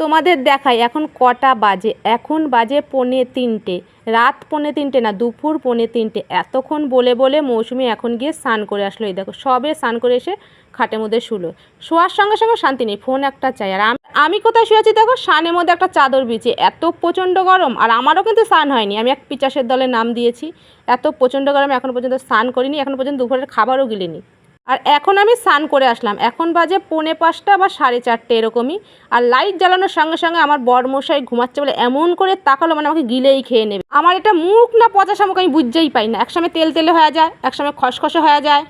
তোমাদের দেখাই, এখন কটা বাজে? এখন বাজে পৌনে তিনটে। রাত পৌনে তিনটে না, দুপুর পৌনে তিনটে। এতক্ষণ বলে বলে মৌসুমি এখন গিয়ে স্নান করে আসলো। এই দেখো, সবে স্নান করে এসে খাটের মধ্যে শুলো। শোয়ার সঙ্গে সঙ্গে শান্তি নেই, ফোন একটা চাই। আর আমি কোথায় শুয়েছি দেখো সানের মধ্যে একটা চাদর বিছে। এত প্রচণ্ড গরম, আর আমারও কিন্তু স্নান হয়নি। আমি এক পিচাসের দলে নাম দিয়েছি। এত প্রচণ্ড গরম এখনও পর্যন্ত স্নান করিনি, এখন পর্যন্ত দুপুরের খাবারও গিলিনি। আর এখন আমি স্নান করে আসলাম। এখন বাজে পৌনে পাঁচটা বা সাড়ে চারটে এরকমই। আর লাইট জ্বালানোর সঙ্গে সঙ্গে আমার বরমশাই ঘুমাচ্ছে বলে এমন করে তাকালো মানে আমাকে গিলেই খেয়ে নেবে। আমার এটা মুখ না পচা শামুক আমি বুঝতেই পাই না। একসময় তেল তেলে হয়ে যায়, একসময় খসখসে হয়ে যায়।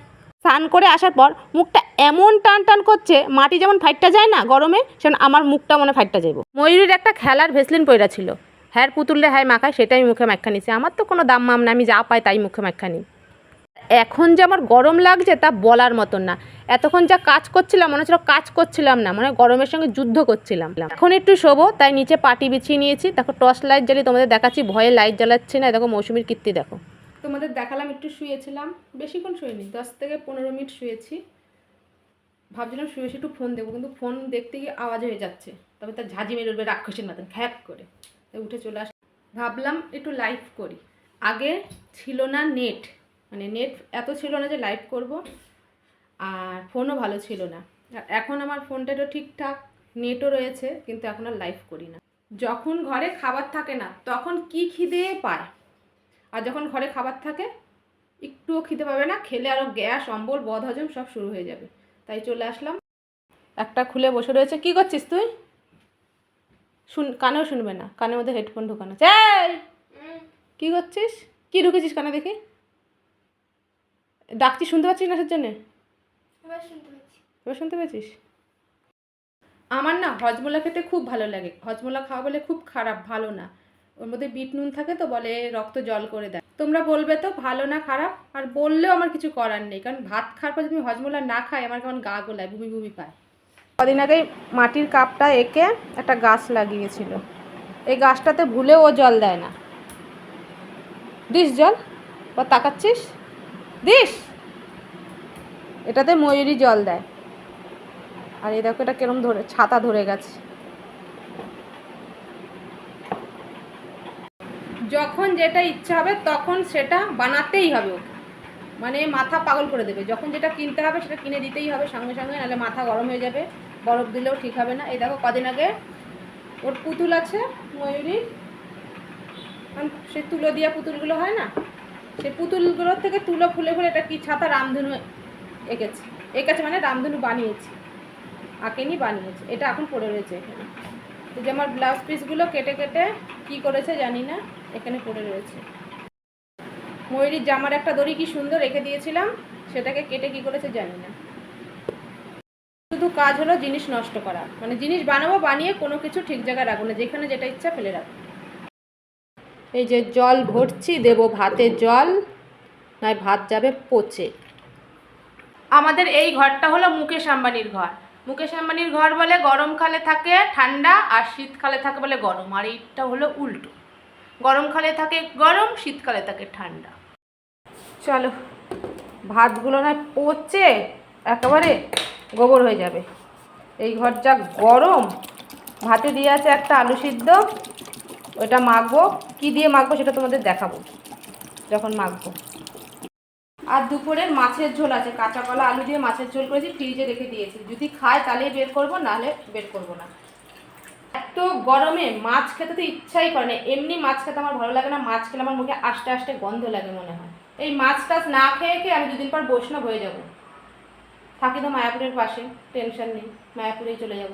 স্নান করে আসার পর মুখটা এমন টান টান করছে, মাটি যেমন ফাইটটা যায় না গরমে সেমন আমার মুখটা মনে ফাইটটা যাইব। ময়ূরীর একটা খেলার ভেসলিন পয়রা ছিল। হ্যার পুতুললে হ্যাঁ মাখায় সেটাই মুখে মাখা নিছে। আমার তো কোনো দাম মাম না আমি যা পাই তাই মুখে মাখা নিই। এখন যে আমার গরম লাগছে তা বলার মতন না। এতক্ষণ যা কাজ করছিলাম, মনে হচ্ছিল কাজ করছিলাম না মানে গরমের সঙ্গে যুদ্ধ করছিলাম। এখন একটু শোবো, তাই নিচে পাটি বিছিয়ে নিয়েছি। দেখো, টর্চ লাইট জ্বালিয়ে তোমাদের দেখাচ্ছি, ভয়ে লাইট জ্বালাচ্ছি না। দেখো, মৌসুমির কীর্তি দেখো। তোমাদের দেখালাম, একটু শুয়েছিলাম। বেশিক্ষণ শুয়েনি দশ থেকে পনেরো মিনিট শুয়েছি। ভাবছিলাম শুয়ে একটু ফোন দেখব, কিন্তু ফোন দেখতে গিয়ে আওয়াজ হয়ে যাচ্ছে। তবে তার ঝাঁঝি মেরে উঠবে, রাক্ষসের মতন, খ্যাপ করে। উঠে চলে আস ভাবলাম একটু লাইভ করি। আগে ছিল না নেট মানে নেট এত ছিল না যে লাইভ করব আর ফোনও ভালো ছিল না। আর এখন আমার ফোনটা তো ঠিকঠাক নেটও রয়েছে কিন্তু এখন আর লাইভ করি না। যখন ঘরে খাবার থাকে না তখন কি খিদে পায়? আর যখন ঘরে খাবার থাকে একটুও খিদে পাবে না খেলে আরও গ্যাস অম্বল বদ হজম সব শুরু হয়ে যাবে। তাই চলে আসলাম। একটা খুলে বসে রয়েছে। কি করছিস তুই? শুন কানেও শুনবে না। কানের মধ্যে হেডফোন ঢোকানো। চাই কি করছিস? কি ঢুকেছিস কানে দেখি? ডাকছি শুনতে পাচ্ছিস না জন্যে? এবার শুনতে পাচ্ছি। শুনতে পেয়েছিস? আমার না হজমোলা খেতে খুব ভালো লাগে। হজমোলা খাওয়া বলে খুব খারাপ ভালো না। ওর মধ্যে বিট নুন থাকে তো বলে রক্ত জল করে দেয়। তোমরা বলবে তো ভালো না খারাপ? আর বললেও আমার কিছু করার নেই কারণ ভাত খাওয়ার পর যদি আমি হজমোলা না খাই আমার কেমন গা গোলায় বুমি বুমি পায়। কদিন আগেই মাটির কাপটা এঁকে একটা গাছ লাগিয়েছিল। এই গাছটাতে ভুলেও ও জল দেয় না। দিস জল বা তাকাচ্ছিস? দিস। এটাতে ময়ূরী জল দেয়। আর এই দেখো এটা কিরম ধরে, ছাতা ধরে গেছে। যখন যেটা ইচ্ছা হবে তখন সেটা বানাতেই হবে ওকে। মানে মাথা পাগল করে দেবে। যখন যেটা কিনতে হবে সেটা কিনে দিতেই হবে সঙ্গে সঙ্গে, নাহলে মাথা গরম হয়ে যাবে, বরফ দিলেও ঠিক হবে না। এই দেখো কদিন আগে ওর পুতুল আছে, ময়ূরীর। সেই তুলো দিয়া পুতুলগুলো হয় না? সেই পুতুলগুলোর থেকে তুলো ফুলে ফুলে এটা কি ছাতা রামধনু এঁকেছে। এঁকেছে মানে রামধনু বানিয়েছে। আঁকেনি, বানিয়েছে। এটা এখন পড়ে রয়েছে এখানে। যে আমার ব্লাউজ পিসগুলো কেটে কেটে কি করেছে জানি না, এখানে পড়ে রয়েছে। ময়ূরীর জামার একটা দড়ি কি সুন্দর রেখে দিয়েছিলাম, সেটাকে কেটে কি করেছে জানি না। শুধু কাজ হলো জিনিস নষ্ট করা। মানে জিনিস বানাবো, বানিয়ে কোনো কিছু ঠিক জায়গায় রাখব না। যেখানে যেটা ইচ্ছা ফেলে রাখব। এই যে জল ভরছি, দেবো ভাতে জল নয় ভাত যাবে পচে। আমাদের এই ঘরটা হলো মুকেশ আম্বানির ঘর। মুকেশ আম্বানির ঘর বলে গরমকালে থাকে ঠান্ডা, আর শীতকালে থাকে বলে গরম, আর এইটা হলো উল্টো। গরমকালে থাকে গরম, শীতকালে থাকে ঠান্ডা। চলো, ভাতগুলো না পচে একেবারে গোবর হয়ে যাবে। এই ঘর যা গরম, ভাতে দিয়ে আছে একটা আলু সিদ্ধ ওটা মাখবো। কি দিয়ে মাখবো সেটা তোমাদের দেখাবো। যখন মাখবো। আর দুপুরের মাছের ঝোল আছে। কাঁচা কলা, আলু দিয়ে মাছের ঝোল করেছি, ফ্রিজে রেখে দিয়েছি। যদি খায় তাহলেই বের করব নাহলে বের করব না। এত গরমে মাছ খেতে তো ইচ্ছাই করে না। এমনি মাছ খেতে আমার ভালো লাগে না। মাছ খেলে আমার মুখে আস্তে আস্তে গন্ধ লাগে মনে হয়। এই মাছ টাছ না খেয়ে খেয়ে আমি দুদিন পর বৈষ্ণব হয়ে যাব। থাকি তো মায়াপুরের পাশে। টেনশন নেই। মায়াপুরেই চলে যাব।